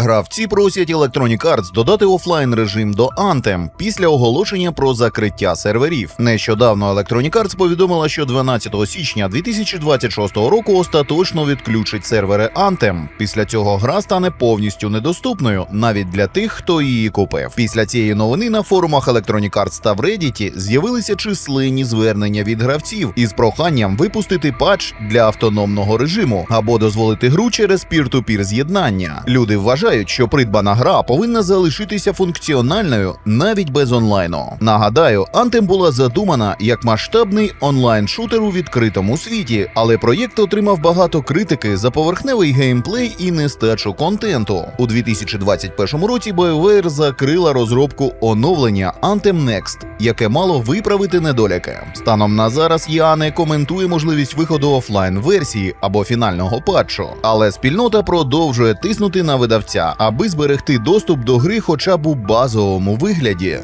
Гравці просять Electronic Arts додати офлайн режим до Anthem після оголошення про закриття серверів. Нещодавно Electronic Arts повідомила, що 12 січня 2026 року остаточно відключить сервери Anthem. Після цього гра стане повністю недоступною навіть для тих, хто її купив. Після цієї новини на форумах Electronic Arts та в Reddit з'явилися численні звернення від гравців із проханням випустити патч для автономного режиму або дозволити гру через пір-ту-пір з'єднання. Люди вважають, що придбана гра повинна залишитися функціональною навіть без онлайну. Нагадаю, Anthem була задумана як масштабний онлайн-шутер у відкритому світі, але проєкт отримав багато критики за поверхневий геймплей і нестачу контенту. У 2021 році BioWare закрила розробку оновлення Anthem Next, яке мало виправити недоліки. Станом на зараз я не коментує можливість виходу офлайн версії або фінального патчу, але спільнота продовжує тиснути на видавця, аби зберегти доступ до гри хоча б у базовому вигляді.